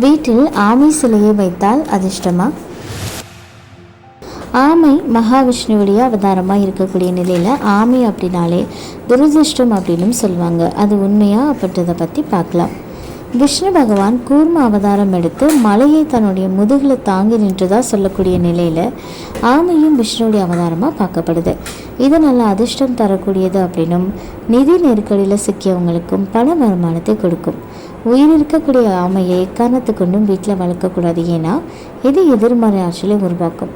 வீட்டில் ஆமை சிலையை வைத்தால் அதிர்ஷ்டமா? ஆமை மகாவிஷ்ணுவுடைய அவதாரமாக இருக்கக்கூடிய நிலையில் ஆமை அப்படின்னாலே துரதிர்ஷ்டம் அப்படின்னும் சொல்லுவாங்க. அது உண்மையா அப்படின்றத பற்றி பார்க்கலாம். விஷ்ணு பகவான் கூர்ம அவதாரம் எடுத்து மலையை தன்னுடைய முதுகில் தாங்கி நின்றதா சொல்லக்கூடிய நிலையில் ஆமையும் விஷ்ணுடைய அவதாரமாக பார்க்கப்படுது. இது நல்ல அதிர்ஷ்டம் தரக்கூடியது அப்படின்னும் நிதி நெருக்கடியில் சிக்கியவங்களுக்கும் பண வருமானத்தை கொடுக்கும். உயிர் இருக்கக்கூடிய ஆமையை எக்காரணத்து கொண்டும் வீட்டில் வளர்க்கக்கூடாது. ஏன்னா இது எதிர்மறை ஆற்றலை உருவாக்கும்.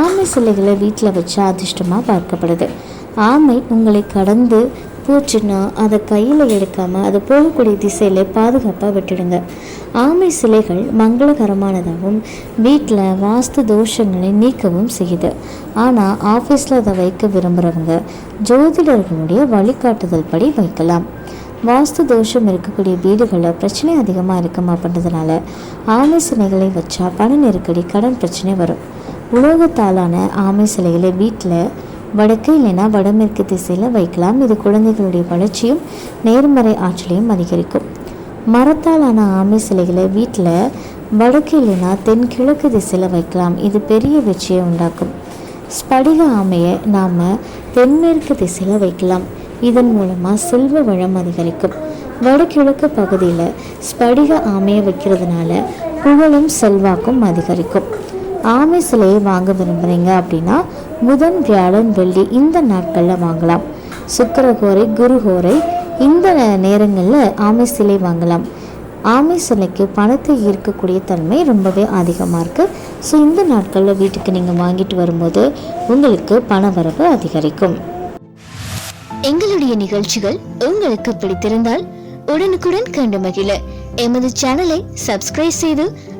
ஆமை சிலைகளை வீட்டில் வச்சா அதிர்ஷ்டமாக பார்க்கப்படுது. ஆமை உங்களை கடந்து போச்சுன்னா அதை கையில் எடுக்காமல் அது போகக்கூடிய திசையில் பாதுகாப்பாக விட்டுடுங்க. ஆமை சிலைகள் மங்களகரமானதாகவும் வீட்டில் வாஸ்து தோஷங்களை நீக்கவும் செய்யுது. ஆனால் ஆஃபீஸில் அதை வைக்க விரும்புகிறவங்க ஜோதிடர்களுடைய வழிகாட்டுதல் படி வைக்கலாம். வாஸ்து தோஷம் இருக்கக்கூடிய வீடுகளில் பிரச்சனை அதிகமாக இருக்குமா பண்ணுறதுனால ஆமை சிலைகளை வச்சா பண நெருக்கடி கடன் பிரச்சனை வரும். உலோகத்தாலான ஆமை சிலைகளை வீட்டில் வடக்கு இல்லைன்னா வடமேற்கு திசையில் வைக்கலாம். இது குழந்தைகளுடைய வளர்ச்சியும் நேர்மறை ஆற்றலையும் அதிகரிக்கும். மரத்தாலான ஆமை சிலைகளை வீட்டில் வடக்கு இல்லைன்னா தென்கிழக்கு திசையில் வைக்கலாம். இது பெரிய வெற்றியை உண்டாக்கும். ஸ்படிக ஆமையை நாம் தென்மேற்கு திசையில் வைக்கலாம். இதன் மூலமாக செல்வ வளம் அதிகரிக்கும். வடகிழக்கு பகுதியில் ஸ்படிக ஆமையை வைக்கிறதுனால புகழும் செல்வாக்கும் அதிகரிக்கும். ஆமை சிலையை வாங்க விரும்புகிறீங்க அப்படின்னா புதன் வியாழன் வெள்ளி இந்த நாட்களில் வாங்கலாம். சுக்கரகோரை குருகோரை இந்த நேரங்களில் ஆமை சிலை வாங்கலாம். ஆமை சிலைக்கு பணத்தை ஈர்க்கக்கூடிய தன்மை ரொம்பவே அதிகமாக இருக்குது ஸோ இந்த நாட்களில் வீட்டுக்கு நீங்கள் வாங்கிட்டு வரும்போது உங்களுக்கு பண வரவு அதிகரிக்கும். எங்களுடைய நிகழ்ச்சிகள் உங்களுக்கு பிடித்திருந்தால் உடனுக்குடன் கண்டு மகிழ. எமது சேனலை சப்ஸ்கிரைப் செய்து